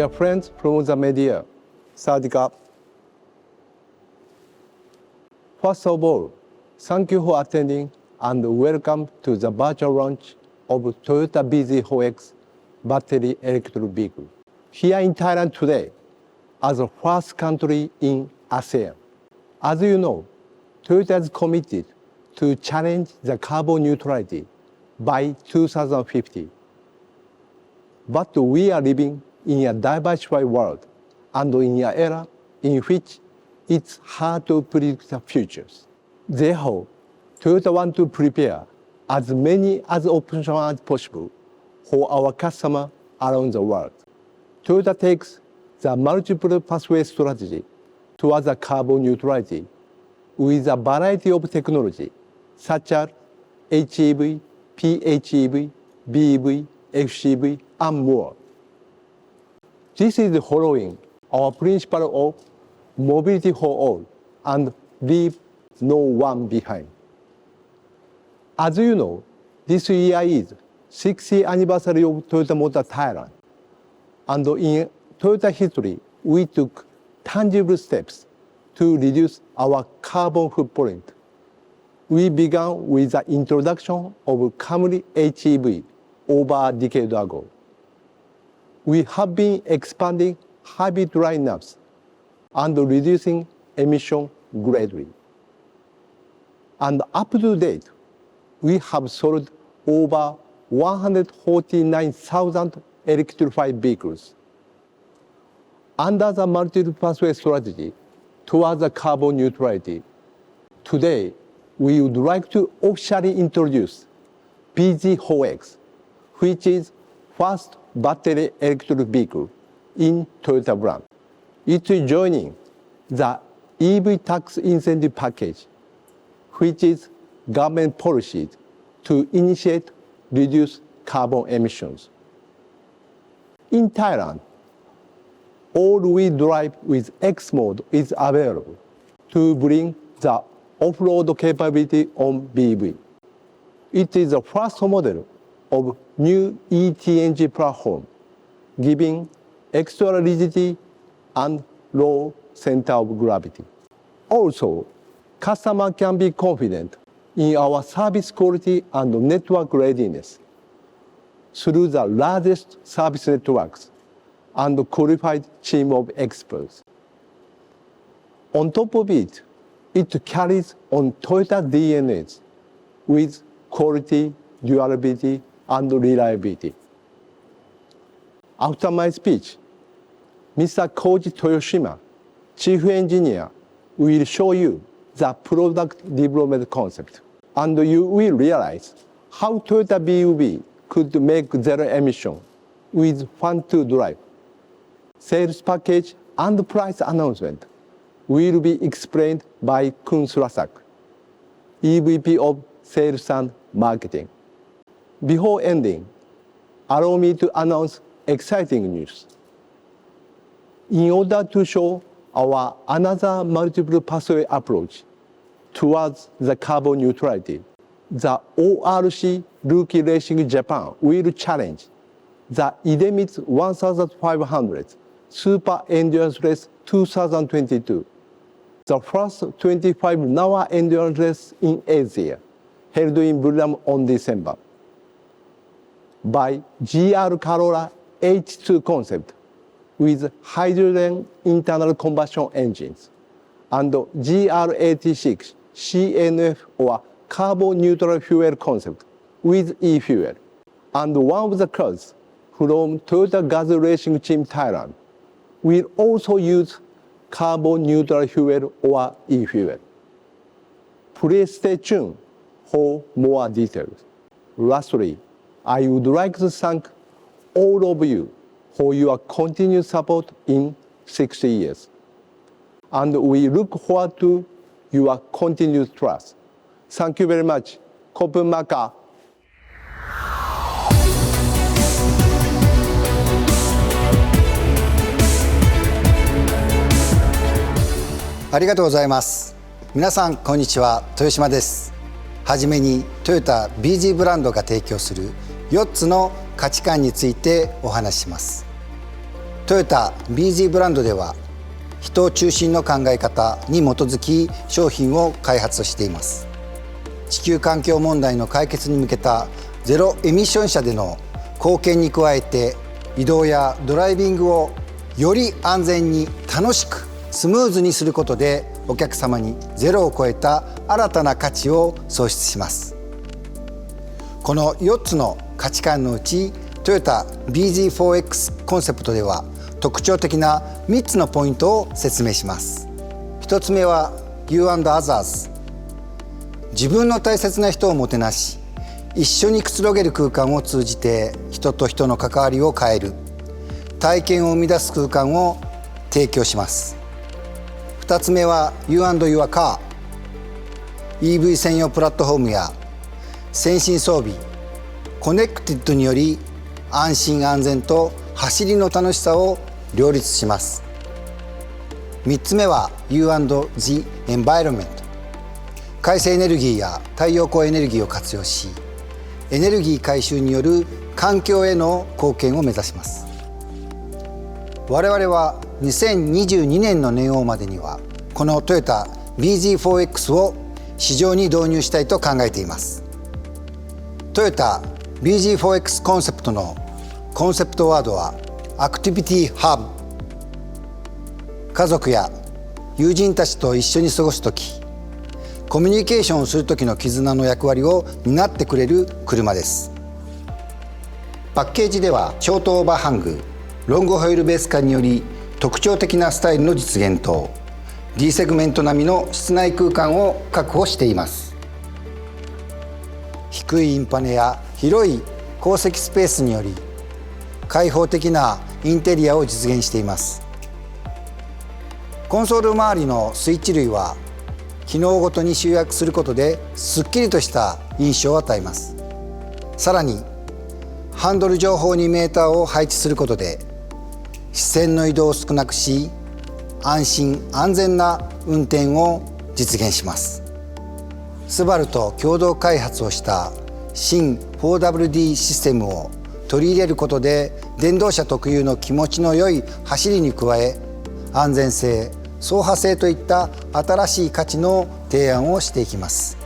Dear friends from the media, Sadiq. First of all, thank you for attending and welcome to the virtual launch of Toyota BZ4X battery electric vehicle. Here in Thailand today, as the first country in ASEAN. As you know, Toyota is committed to challenge the carbon neutrality by 2050. But we are living in a diversified world and in an era in which it's hard to predict the futures. Therefore, Toyota wants to prepare as many as options as possible for our customers around the world. Toyota takes the multiple pathway strategy towards the carbon neutrality with a variety of technology such as HEV, PHEV, BEV, FCV, and more. This is following our principle of mobility for all and leave no one behind. As you know, this year is 60th anniversary of Toyota Motor Thailand. And in Toyota history, we took tangible steps to reduce our carbon footprint. We began with the introduction of Camry HEV over a decade ago. We have been expanding hybrid lineups and reducing emission gradually. And up to date, we have sold over 149,000 electrified vehicles. Under the multiple pathway strategy towards carbon neutrality, today we would like to officially introduce BZ4X, which is first battery electric vehicle in Toyota brand. It is joining the EV tax incentive package, which is government policy to initiate reduce carbon emissions. In Thailand, all-wheel drive with X mode is available to bring the off-road capability on BEV. It is the first model of new ETNG platform, giving extra rigidity and low center of gravity. Also, customer can be confident in our service quality and network readiness through the largest service networks and qualified team of experts. On top of it, it carries on Toyota DNAs with quality, durability, and reliability. After my speech, Mr. Koji Toyoshima, Chief Engineer, will show you the product development concept, and you will realize how Toyota BUV could make zero emission with fun to drive. Sales package and price announcement will be explained by Kun Surasak, EVP of Sales and Marketing. Before ending, allow me to announce exciting news. In order to show our another multiple pathway approach towards the carbon neutrality, the ORC Rookie Racing Japan will challenge the IDEMITS 1500 Super Endurance Race 2022, the first 25-hour endurance race in Asia, held in Buram on December, by GR Corolla H2 concept with hydrogen internal combustion engines and GR86 CNF or carbon neutral fuel concept with e-fuel. And one of the cars from Toyota Gas Racing Team Thailand will also use carbon neutral fuel or e-fuel. Please stay tuned for more details. Lastly, I would like to thank all of you for your continued support in 60 years. And we look forward to your continued trust. Thank you very much. Kopen Maka. ありがとうございます皆さんこんにちは豊島ですはじめにトヨタ BG ブランドが提供する4つの価値観についてお話しします。トヨタ BZ ブランドでは人を中心の考え方に基づき商品を開発しています。地球環境問題の解決に向けたゼロエミッション車での貢献に加えて移動やドライビングをより安全に楽しくスムーズにすることでお客様にゼロを超えた新たな価値を創出します。この4つの価値観のうちトヨタ BZ4X コンセプトでは特徴的な3つのポイントを説明します。1つ目は You&Others 自分の大切な人をもてなし一緒にくつろげる空間を通じて人と人の関わりを変える。体験を生み出す空間を提供します。2つ目は You and Your Car EV 専用プラットフォームや先進装備コネクティッドにより安心安全と走りの楽しさを両立します。3つ目は U&The Environment 海性エネルギーや太陽光エネルギーを活用しエネルギー回収による環境への貢献を目指します。我々は2022年の年王までにはこのトヨタ BZ4X を市場に導入したいと考えています。トヨタ BG4X コンセプトのコンセプトワードはアクティビティハブ家族や友人たちと一緒に過ごす時コミュニケーションをする時の絆の役割を担ってくれる車です。パッケージではショートオーバーハングロングホイールベース化により特徴的なスタイルの実現と D セグメント並みの室内空間を確保しています。低いインパネや広い鉱石スペースにより開放的なインテリアを実現しています。コンソール周りのスイッチ類は機能ごとに集約することですっきりとした印象を与えます。さらにハンドル上方にメーターを配置することで視線の移動を少なくし安心安全な運転を実現します。スバルと共同開発をした新 4WD システムを取り入れることで電動車特有の気持ちの良い走りに加え安全性走破性といった新しい価値の提案をしていきます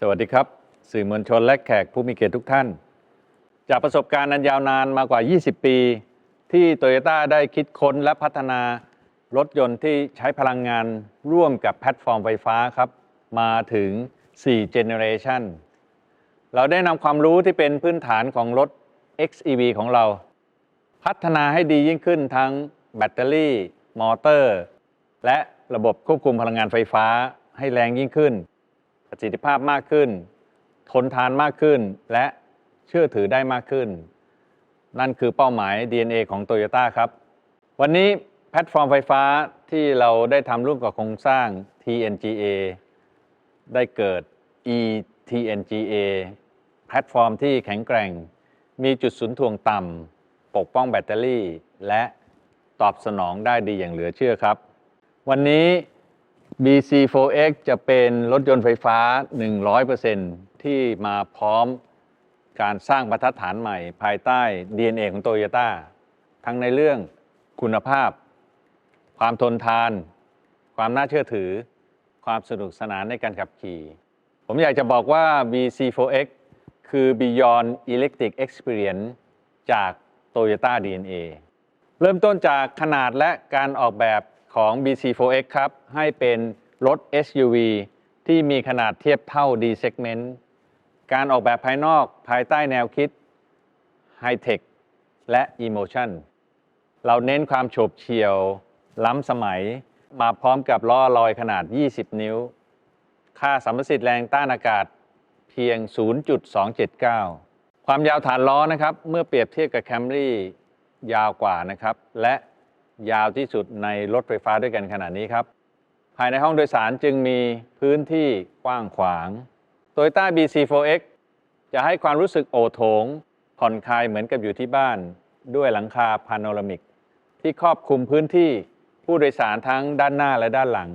สวัสดีครับ สื่อมวลชนและแขกผู้มีเกียรติทุกท่าน จากประสบการณ์อันยาวนานมากว่า 20 ปี ที่โตโยต้าได้คิดค้นและพัฒนา รถยนต์ที่ใช้พลังงานร่วมกับแพลตฟอร์มไฟฟ้าครับ มาถึง 4 Generation เราได้นำความรู้ที่เป็นพื้นฐานของรถ XEV ของเรา พัฒนาให้ดียิ่งขึ้นทั้งแบตเตอรี่ มอเตอร์ และระบบควบคุมพลังงานไฟฟ้าให้แรงยิ่งขึ้น ประสิทธิภาพมากขึ้น ทนทานมากขึ้น และเชื่อถือได้มากขึ้น นั่นคือเป้าหมาย DNA ของ t o y ยต้ครับ วันนี้ พลตฟอร์มไฟฟ้าที่เราได้ทำร่วมกับโครงสร้าง TNGA ได้เกิด eTNGA แพลตฟอร์มที่แข็งแกร่ง มีจุดศูนย์ถ่วงต่ำปกป้องแบตเตอรี่ และตอบสนองได้ดีอย่างเหลือเชื่อครับ วันนี้ BC4X จะเป็นรถยนต์ไฟฟ้า 100%ที่มาพร้อมการสร้างบรรทัดฐานใหม่ ภายใต้ DNA ของ Toyota ทั้งในเรื่องคุณภาพ ความทนทาน ความน่าเชื่อถือ ความสนุกสนานในการขับขี่ ผมอยากจะบอกว่า BC4X คือ Beyond Electric Experience จาก Toyota DNA เริ่มต้นจากขนาดและการออกแบบของ BC4X ครับ ให้เป็นรถ SUV ที่มีขนาดเทียบเท่า D segment การออกแบบภายนอกภายใต้แนวคิด High Tech และ Emotion เราเน้นความโฉบเฉี่ยว ล้ำสมัย มาพร้อมกับล้อลอยขนาด 20 นิ้ว ค่าสัมประสิทธิ์แรงต้านอากาศเพียง 0.279 ความยาวฐานล้อนะครับ เมื่อเปรียบเทียบกับ Camry ยาวกว่านะครับ และยาวที่สุดในรถไฟฟ้าด้วยกันขนาดนี้ครับ ภายในห้องโดยสารจึงมีพื้นที่กว้างขวาง Toyota BC4X จะให้ความรู้สึกโอโถง ผ่อนคลายเหมือนกับอยู่ที่บ้าน ด้วยหลังคาพาโนรามิก ที่ครอบคลุมพื้นที่ ผู้โดยสารทั้งด้านหน้าและด้านหลัง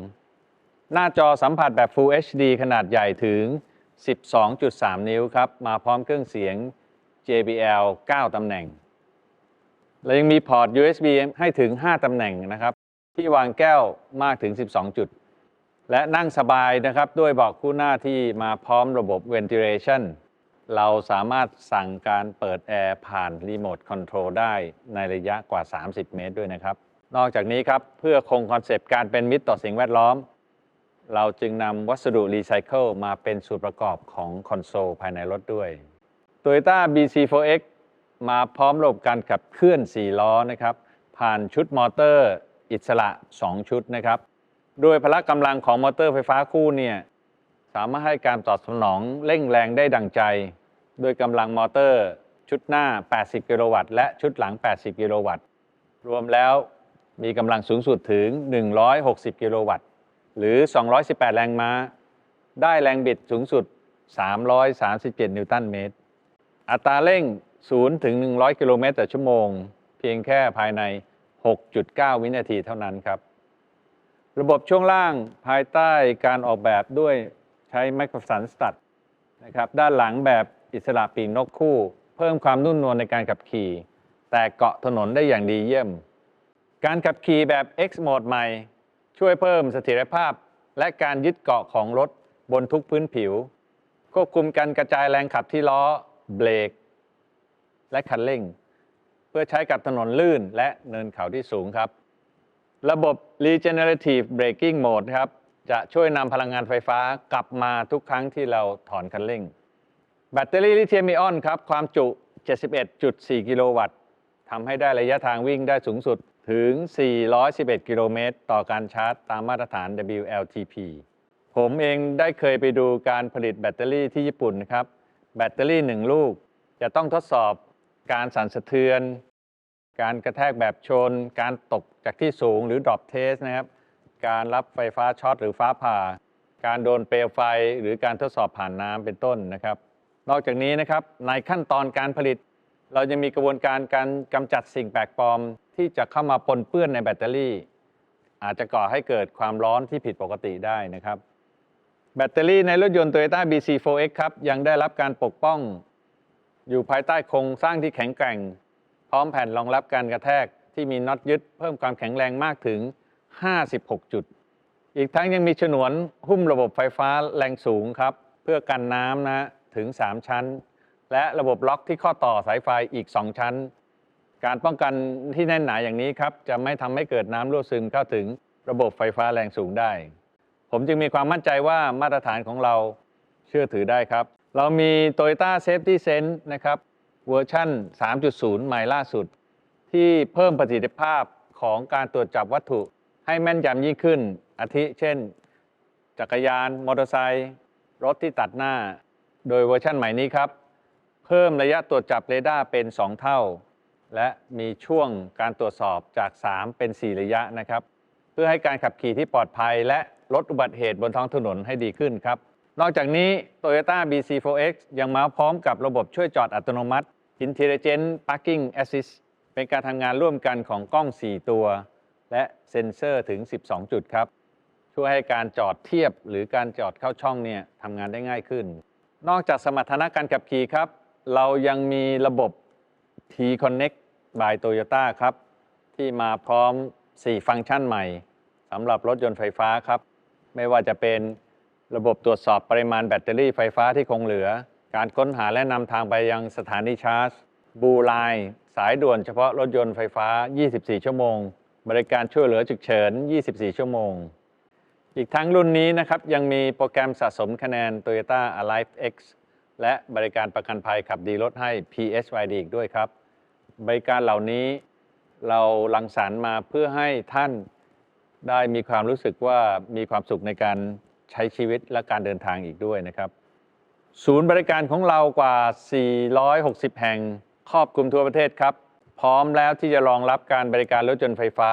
หน้าจอสัมผัสแบบ Full HD ขนาดใหญ่ถึง 12.3 นิ้วครับ มาพร้อมเครื่องเสียง JBL 9 ตำแหน่ง และยังมีพอร์ต USB ให้ถึง 5 ตำแหน่งนะครับ ที่วางแก้วมากถึง 12 จุด และนั่งสบายนะครับ ด้วยเบอกคู่หน้าที่มาพร้อมระบบ ventilation เราสามารถสั่งการเปิดแอร์ผ่านรีโมทคอนโทรลได้ในระยะกว่า 30 เมตรด้วยนะครับ นอกจากนี้ครับเพื่อคงคอนเซปต์การเป็นมิตรต่อสิ่งแวดล้อม เราจึงนำวัสดุรีไซเคิลมาเป็นส่วนประกอบของคอนโซลภายในรถด้วย Toyota BC4X มาพร้อมระบบการขับเคลื่อน 4 ล้อนะครับ ผ่านชุดมอเตอร์ อิสระ 2 ชุดนะครับ โดยพละกำลังของมอเตอร์ไฟฟ้าคู่เนี่ยสามารถให้การตอบสนองเร่งแรงได้ดังใจ โดยกำลังมอเตอร์ชุดหน้า 80 กิโลวัตต์ และชุดหลัง 80 กิโลวัตต์ รวมแล้ว มีกำลังสูงสุดถึง 160 กิโลวัตต์ หรือ 218 แรงม้า ได้แรงบิดสูงสุด 337 นิวตันเมตร อัตราเร่ง 0 ถึง 100 กิโลเมตรต่อชั่วโมง เพียงแค่ภายใน 6.9 วินาทีเท่านั้นครับ ระบบช่วงล่างภายใต้การออกแบบด้วยใช้ไมโครสันสตัดนะครับ ด้านหลังแบบอิสระปีกนกคู่ เพิ่มความนุ่มนวลในการขับขี่ แต่เกาะถนนได้อย่างดีเยี่ยม การขับขี่แบบ X Mode ใหม่ ช่วยเพิ่มเสถียรภาพ และการยึดเกาะของรถบนทุกพื้นผิว ควบคุมการกระจายแรงขับที่ล้อ เบรก และคันเร่ง เพื่อใช้กับถนนลื่นและเนินเขาที่สูงครับ ระบบ regenerative braking mode ครับจะช่วยนำพลังงานไฟฟ้ากลับมาทุกครั้งที่เราถอนคันเร่ง แบตเตอรี่ลิเธียมไอออนครับ ความจุ 71.4 กิโลวัตต์ทำให้ได้ระยะทางวิ่งได้สูงสุด ถึง 411 กิโลเมตร ต่อการชาร์จตามมาตรฐาน WLTP ผมเองได้เคยไปดูการผลิตแบตเตอรี่ที่ญี่ปุ่นนะครับ แบตเตอรี่หนึ่งลูก จะต้องทดสอบการสั่นสะเทือน การกระแทกแบบชน การตกจากที่สูงหรือ drop test นะครับ การรับไฟฟ้าช็อตหรือฟ้าผ่า การโดนเปลวไฟหรือการทดสอบผ่านน้ำเป็นต้นนะครับ นอกจากนี้นะครับในขั้นตอนการผลิต เราจะมีกระบวนการการกำจัดสิ่งแปลกปลอม ที่จะเข้ามาปนเปื้อนในแบตเตอรี่ อาจจะก่อให้เกิดความร้อนที่ผิดปกติได้นะครับ แบตเตอรี่ในรถยนต์ Toyota BC4X ครับ ยังได้รับการปกป้อง อยู่ภายใต้โครงสร้างที่แข็งแกร่ง พร้อมแผ่นรองรับการกระแทกที่มีน็อตยึดเพิ่มความแข็งแรงมากถึง 56 จุด อีกทั้งยังมีฉนวนหุ้มระบบไฟฟ้าแรงสูงครับ เพื่อกันน้ำนะถึง 3 ชั้น และระบบล็อกที่ข้อต่อสายไฟอีก 2 ชั้น การป้องกันที่แน่นหนาอย่างนี้ครับจะไม่ทำให้เกิดน้ำรั่วซึมเข้าถึงระบบไฟฟ้าแรงสูงได้ ผมจึงมีความมั่นใจว่ามาตรฐานของเราเชื่อถือได้ครับ เรามี Toyota Safety Sense นะครับเวอร์ชั่น 3.0 ใหม่ล่าสุด ที่เพิ่มประสิทธิภาพของการตรวจจับวัตถุให้แม่นยำยิ่งขึ้น อาทิเช่น จักรยาน มอเตอร์ไซค์รถที่ตัดหน้า โดยเวอร์ชั่นใหม่นี้ครับ เพิ่มระยะตรวจจับเรดาร์เป็น 2 เท่า และมีช่วงการตรวจสอบจาก 3 เป็น 4 ระยะนะครับ เพื่อให้การขับขี่ที่ปลอดภัย และลดอุบัติเหตุบนท้องถนนให้ดีขึ้นครับ นอกจากนี้ Toyota BC4X ยังมาพร้อมกับระบบช่วยจอดอัตโนมัติ Intelligent Parking Assist เป็นการทำงานร่วมกันของกล้อง 4 ตัว และเซ็นเซอร์ถึง 12 จุดครับ ช่วยให้การจอดเทียบหรือการจอดเข้าช่องเนี่ยทำงานได้ง่ายขึ้น นอกจากสมรรถนะการขับขี่ครับ เรายังมีระบบ T-Connect by Toyota ครับ ที่มาพร้อม 4 ฟังก์ชันใหม่สำหรับรถยนต์ไฟฟ้าครับ ไม่ว่าจะเป็นระบบตรวจสอบปริมาณแบตเตอรี่ไฟฟ้าที่คงเหลือ การค้นหาและนำทางไปยังสถานีชาร์จ บูไลน์สายด่วนเฉพาะรถยนต์ไฟฟ้า 24 ชั่วโมง บริการช่วยเหลือฉุกเฉิน 24 ชั่วโมง อีกทั้งรุ่นนี้นะครับ ยังมีโปรแกรมสะสมคะแนน Toyota Alive X และบริการประกันภัยขับดีลดให้ PSYD อีกด้วยครับ บริการเหล่านี้เราลังสรรค์มาเพื่อให้ท่านได้มีความรู้สึกว่ามีความสุขในการใช้ชีวิตและการเดินทางอีกด้วยนะครับ ศูนย์บริการของเรากว่า 460 แห่งครอบคลุมทั่วประเทศครับ พร้อมแล้วที่จะรองรับการบริการรถยนต์ไฟฟ้า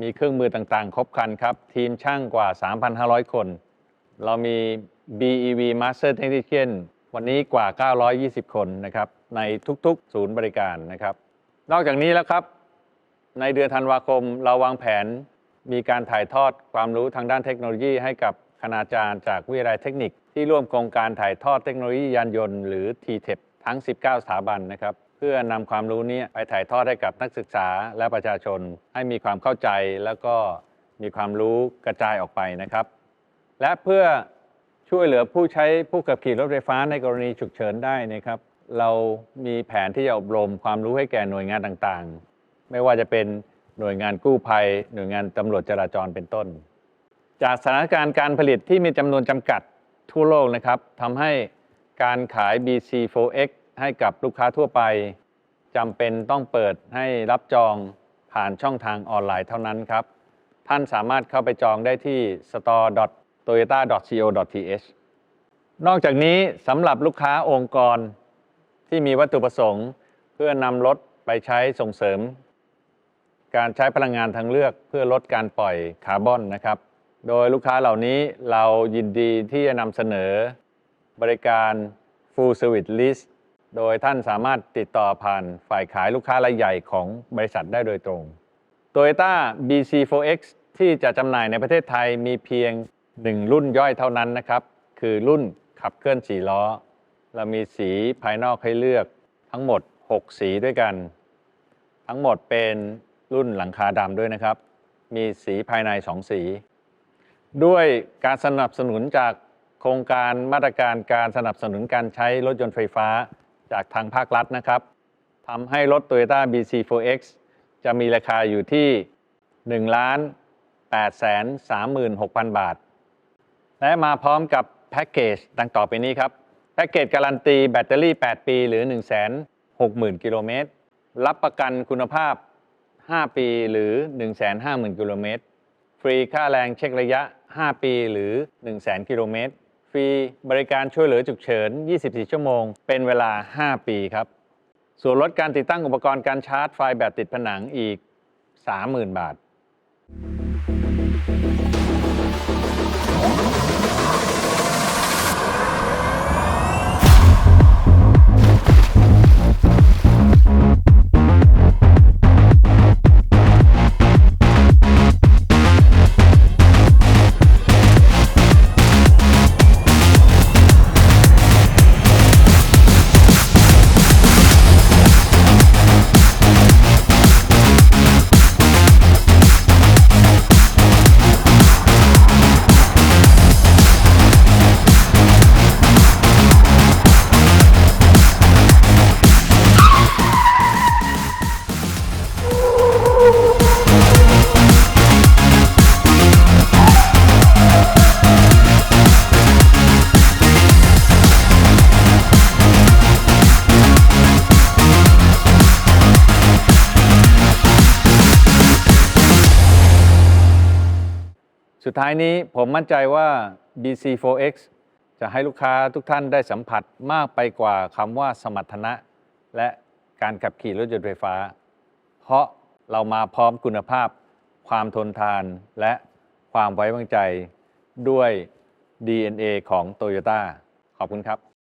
มีเครื่องมือต่างๆ ครบครันครับ ทีมช่างกว่า 3,500 คน เรามี BEV Master Technician วันนี้กว่า 920 คนนะครับในทุกๆ ศูนย์บริการนะครับ นอกจากนี้แล้วครับ ในเดือนธันวาคมเราวางแผนมีการถ่ายทอดความรู้ทางด้านเทคโนโลยีให้กับคณาจารย์จากวิทยาลัยเทคนิค ที่ร่วมโครงการถ่ายทอดเทคโนโลยียานยนต์หรือ TTEP ทั้ง 19 สถาบันนะครับเพื่อนำความรู้นี้ไปถ่ายทอดให้กับนักศึกษาและประชาชน ให้มีความเข้าใจแล้วก็มีความรู้กระจายออกไปนะครับ และเพื่อ ช่วยเหลือผู้ใช้ผู้ขับขี่รถไฟฟ้าในกรณีฉุกเฉินได้นะครับ เรามีแผนที่จะอบรมความรู้ให้แก่หน่วยงานต่างๆ ไม่ว่าจะเป็นหน่วยงานกู้ภัย หน่วยงานตำรวจจราจรเป็นต้น จากสถานการณ์การผลิตที่มีจำนวนจำกัดทั่วโลกนะครับทำให้การขาย BC4X ให้กับลูกค้าทั่วไปจำเป็นต้องเปิดให้รับจองผ่านช่องทางออนไลน์เท่านั้นครับ ท่านสามารถเข้าไปจองได้ที่ store. toyota.co.th นอกจากนี้สำหรับลูกค้าองค์กรที่มีวัตถุประสงค์ เพื่อนำรถไปใช้ส่งเสริม การใช้พลังงานทางเลือกเพื่อลดการปล่อยคาร์บอนนะครับ โดยลูกค้าเหล่านี้เรายินดีที่จะนำเสนอบริการ Full Service List โดยท่านสามารถติดต่อผ่านฝ่ายขายลูกค้ารายใหญ่ของบริษัทได้โดยตรง Toyota BC4X ที่จะจำหน่ายในประเทศไทยมีเพียง 1 รุ่นย่อยเท่านั้นนะครับ คือรุ่นขับเคลื่อน4ล้อ เรามีสีภายนอกให้เลือกทั้งหมด 6 สีด้วยกัน ทั้งหมดเป็นรุ่นหลังคาดำด้วยนะครับ มีสีภายใน 2 สี ด้วยการสนับสนุนจากโครงการมาตรการการสนับสนุนการใช้รถยนต์ไฟฟ้าจากทางภาครัฐนะครับทำให้รถ Toyota BC4X จะมีราคาอยู่ที่1ล้าน8แสน36,000 บาท และมาพร้อมกับแพ็กเกจดังต่อไปนี้ครับ แพ็กเกจการันตีแบตเตอรี่ 8 ปีหรือ 160,000 กิโลเมตร รับประกันคุณภาพ 5 ปีหรือ 150,000 กิโลเมตร ฟรีค่าแรงเช็คระยะ 5 ปีหรือ 100,000กิโลเมตร ฟรีบริการช่วยเหลือฉุกเฉิน 24 ชั่วโมง เป็นเวลา 5 ปีครับ ส่วนลดการติดตั้งอุปกรณ์การชาร์จไฟแบบติดผนังอีก 30,000 บาท สุดท้ายนี้ผมมั่นใจว่า BC4X จะให้ลูกค้าทุกท่านได้สัมผัสมากไปกว่าคำว่าสมรรถนะ และการขับขี่รถยนต์ไฟฟ้า เพราะเรามาพร้อมคุณภาพ ความทนทานและความไว้วางใจด้วย DNA ของ Toyota ขอบคุณครับ